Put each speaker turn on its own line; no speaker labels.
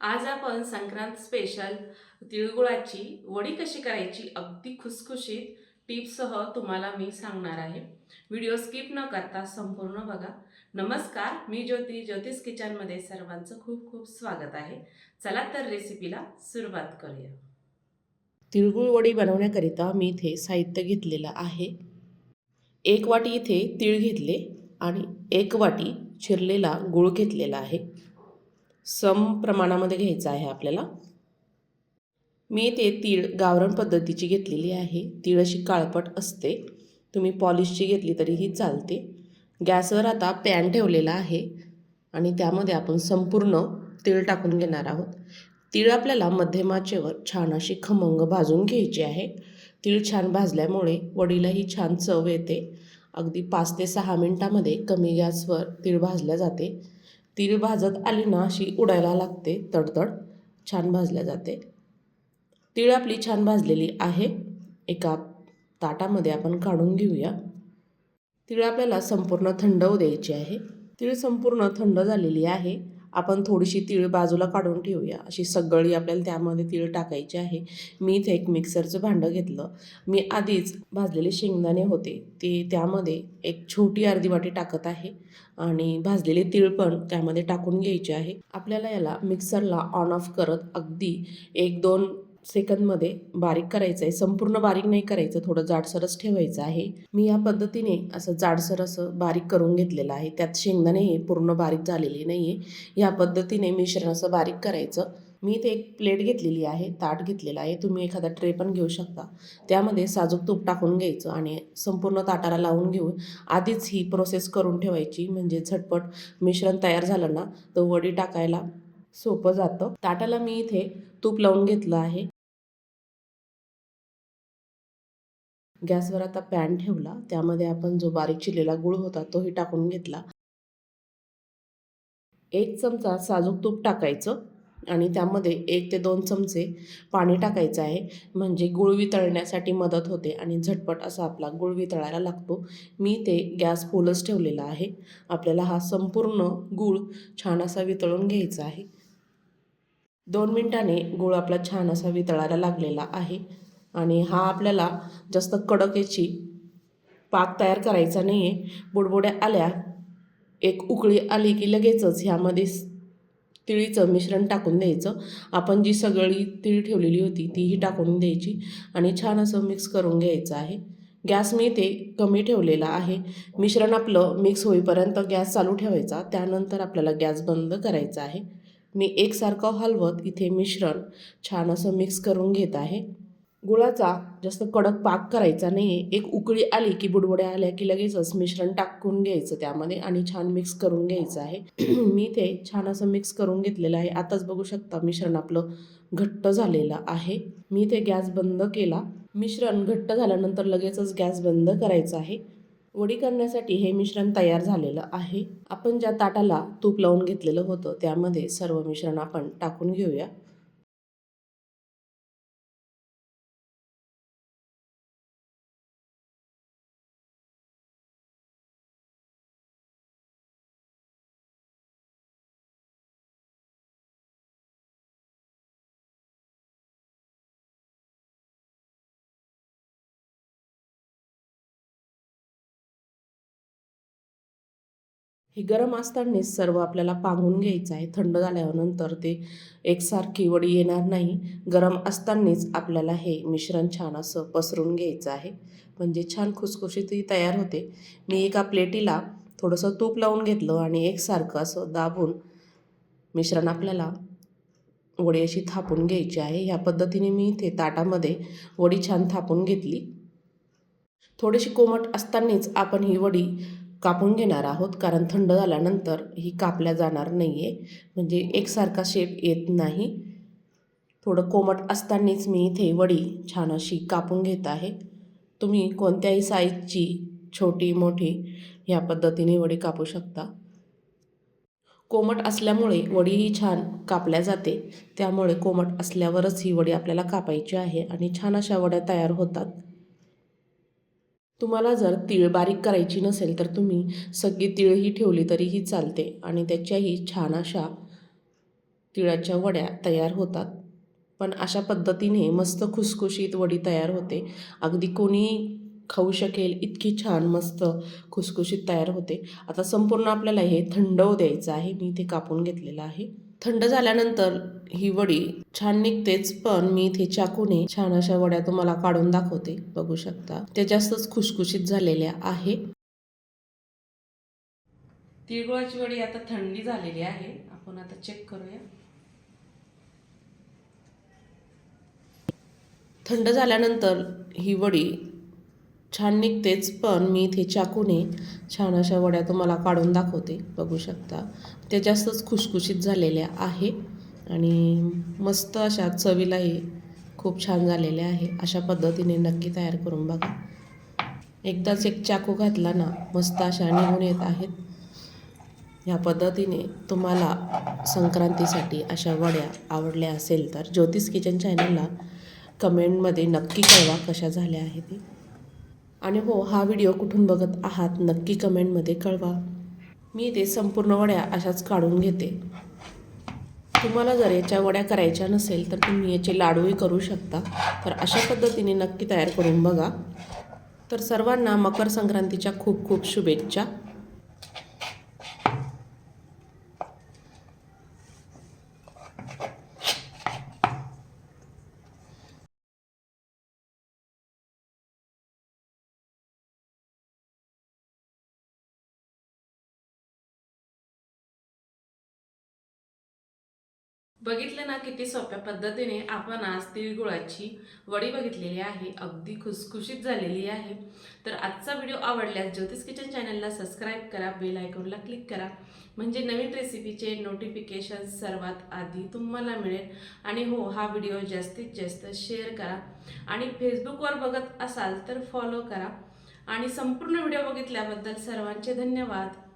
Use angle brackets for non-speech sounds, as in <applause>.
आज आपण संक्रांत स्पेशल तिळगुळाची वडी कशी करायची अगदी खुसखुशीत टिप्ससह तुम्हाला मी सांगणार आहे. व्हिडिओ स्किप न करता संपूर्ण बघा. नमस्कार मी ज्योती. ज्योतिष किचनमध्ये सर्वांचं खूप खूप स्वागत आहे. चला तर रेसिपीला सुरुवात करूया.
तिळगुळ वडी बनवण्याकरिता मी इथे साहित्य घेतलेलं आहे. एक वाटी इथे तीळ घेतले आणि एक वाटी चिरलेला गुळ घेतलेला आहे. सम प्रमाणामध्ये घ्यायचं आहे आपल्याला. मी ते तीळ गावरण पद्धतीची घेतलेली आहे. तीळ अशी काळपट असते. तुम्ही पॉलिशची घेतली तरीही चालते. गॅसवर आता पॅन ठेवलेला आहे आणि त्यामध्ये आपण संपूर्ण तीळ टाकून घेणार आहोत. तीळ आपल्याला मध्यमाचेवर छान अशी खमंग भाजून घ्यायची आहे. तीळ छान भाजल्यामुळे वडीलाही छान चव येते. अगदी पाच ते सहा मिनटामध्ये कमी गॅसवर तीळ भाजल्या जाते. तीळ भाजत आली ना अशी उडायला लागते तडतड. छान भाजल्या जाते. तीळ आपली छान भाजलेली आहे. एका ताटामध्ये आपण काढून घेऊया. तीळ आपल्याला संपूर्ण थंड होऊ द्यायची आहे. तीळ संपूर्ण थंड झालेली आहे. आपण थोडीशी तीळ बाजूला काढून ठेवूया. अशी सगळी आपल्याला त्यामध्ये तीळ टाकायची आहे. मी इथे एक मिक्सरचं भांडं घेतलं. मी आधीच भाजलेले शेंगदाणे होते. ते त्यामध्ये एक छोटी अर्धी वाटी टाकत आहे. आणि भाजलेले तीळ पण त्यामध्ये टाकून घ्यायचे आहे. आपल्याला याला मिक्सरला ऑन ऑफ करत अगदी एक दोन सेकंदमध्ये बारीक करायचं आहे. संपूर्ण बारीक नाही करायचं थोडं जाडसरच ठेवायचं आहे. मी या पद्धतीने असं जाडसर असं बारीक करून घेतलेलं आहे. त्यात शेंगदाणे हे पूर्ण बारीक झालेले नाही आहे या पद्धतीने मिश्रण असं बारीक करायचं. मी इथे एक प्लेट घेतलेली आहे ताट घेतलेला आहे. तुम्ही एखादा ट्रे पण घेऊ शकता. त्यामध्ये साजूक तूप टाकून घ्यायचं आणि संपूर्ण ताटाला लावून घेऊन आधीच ही प्रोसेस करून ठेवायची. म्हणजे झटपट मिश्रण तयार झालं ना तर वडी टाकायला सोपं जातं. ताटाला मी इथे तूप लावून घेतलं आहे. गॅसवर आता पॅन ठेवला. त्यामध्ये आपण जो बारीक चिरलेला गुळ होता तोही टाकून घेतला. एक चमचा साजूक तूप टाकायचं आणि त्यामध्ये एक ते दोन चमचे पाणी टाकायचं आहे. म्हणजे गुळ वितळण्यासाठी मदत होते आणि झटपट असा आपला गुळ वितळायला लागतो. मी ते गॅस फुलच ठेवलेला आहे. आपल्याला हा संपूर्ण गुळ छान असा वितळून घ्यायचा आहे. दोन मिनटाने गूळ आपला छान असा वितळायला लागलेला आहे. आणि हा आपल्याला जास्त कडक याची पाक तयार करायचा नाही आहे बुडबुड्या आल्या एक उकळी आली की लगेचच ह्यामध्ये तिळीचं मिश्रण टाकून द्यायचं. आपण जी सगळी तीळ ठेवलेली होती तीही टाकून द्यायची आणि छान असं मिक्स करून घ्यायचं आहे. गॅस मी ते कमी ठेवलेला आहे. मिश्रण आपलं मिक्स होईपर्यंत गॅस चालू ठेवायचा त्यानंतर आपल्याला गॅस बंद करायचा आहे. मी एकसारखं हलवत इथे मिश्रण छान असं मिक्स करून घेत आहे. गुळाचा जास्त कडक पाक करायचा नाही आहे एक उकळी आली की बुडबुड्या आल्या की लगेचच मिश्रण टाकून घ्यायचं त्यामध्ये आणि छान मिक्स करून घ्यायचं आहे. <clears throat> मी ते छान असं मिक्स करून घेतलेलं आहे. आताच बघू शकता मिश्रण आपलं घट्ट झालेलं आहे. मी ते गॅस बंद केला. मिश्रण घट्ट झाल्यानंतर लगेचच गॅस बंद करायचा आहे. वडी करण्यासाठी हे मिश्रण तयार झालेलं आहे. आपण ज्या ताटाला तूप लावून घेतलेलं होतं त्यामध्ये सर्व मिश्रण आपण टाकून घेऊया. हे गरम असतानाच सर्व आपल्याला पांगून घ्यायचं आहे. थंड झाल्यानंतर ते एकसारखी वडी येणार नाही. गरम असतानाच आपल्याला हे मिश्रण छान असं पसरून घ्यायचं आहे. म्हणजे छान खुसखुशीतही तयार होते. मी एका प्लेटीला थोडंसं तूप लावून घेतलं आणि एकसारखं असं दाबून मिश्रण आपल्याला वडी अशी थापून घ्यायची आहे. ह्या पद्धतीने मी इथे ताटामध्ये वडी छान थापून घेतली. थोडीशी कोमट असतानाच आपण ही वडी कापून घेणार आहोत. कारण थंड झाल्यानंतर ही कापल्या जाणार नाही आहे म्हणजे एकसारखा शेप येत नाही. थोडं कोमट असतानाच मी इथे वडी छान अशी कापून घेत आहे. तुम्ही कोणत्याही साईजची छोटी मोठी ह्या पद्धतीने वडी कापू शकता. कोमट असल्यामुळे वडी ही छान कापल्या जाते. त्यामुळे कोमट असल्यावरच ही वडी आपल्याला कापायची आहे आणि छान अशा वड्या तयार होतात. तुम्हाला जर तीळ बारीक करायची नसेल तर तुम्ही सगळी तीळही ठेवली तरीही चालते आणि त्याच्याही छान अशा तिळाच्या वड्या तयार होतात. पण अशा पद्धतीने मस्त खुसखुशीत वडी तयार होते. अगदी कोणी खाऊ शकेल इतकी छान मस्त खुसखुशीत तयार होते. आता संपूर्ण आपल्याला हे थंड द्यायचं आहे. मी इथे कापून घेतलेलं आहे. थंड झाल्यानंतर ही वडी छान निघतेच पण मी इथे चाकूने छान अशा वड्या तुम्हाला काढून दाखवते. बघू शकता त्या जास्तच खुसखुशीत झालेल्या आहे.
तिळगुळाची वडी आता थंडी झालेली आहे. आपण आता चेक करूया.
थंड झाल्यानंतर ही वडी छान निघतेच पण मी इथे चाकूने छान अशा वड्या तुम्हाला काढून दाखवते. बघू शकता. त्या जास्तच खुशखुशीत झालेल्या आहे आणि मस्त अशा चवीलाही खूप छान झालेल्या आहे अशा पद्धतीने नक्की तयार करून बघा. एकदाच एक चाकू घातला ना मस्त अशा निघून येत आहेत. या पद्धतीने तुम्हाला संक्रांतीसाठी अशा वड्या आवडल्या असेल तर ज्योतिष किचन चॅनलला कमेंटमध्ये नक्की कळवा कशा झाल्या आहेत. ते आणि हो हा व्हिडिओ कुठून बघत आहात नक्की कमेंटमध्ये कळवा. मी ते संपूर्ण वड्या अशाच काढून घेते. तुम्हाला जर याच्या वड्या करायच्या नसेल तर तुम्ही याचे लाडूही करू शकता. तर अशा पद्धतीने नक्की तयार करून बघा. तर सर्वांना मकर संक्रांतीच्या खूप खूप शुभेच्छा.
बघितलं ना किती सोप्या पद्धतीने आपण आज तिळगुळाची वडी बघितलेली आहे अगदी खुसखुशीत झालेली आहे. तर आजचा व्हिडिओ आवडल्यास ज्योतिष किचन चॅनलला सबस्क्राईब करा बेल आयकॉनला क्लिक करा. म्हणजे नवीन रेसिपीचे नोटिफिकेशन सर्वात आधी तुम्हाला मिळेल. आणि हो हा व्हिडिओ जास्तीत जास्त शेअर करा. आणि फेसबुकवर बघत असाल तर फॉलो करा. आणि संपूर्ण व्हिडिओ बघितल्याबद्दल सर्वांचे धन्यवाद.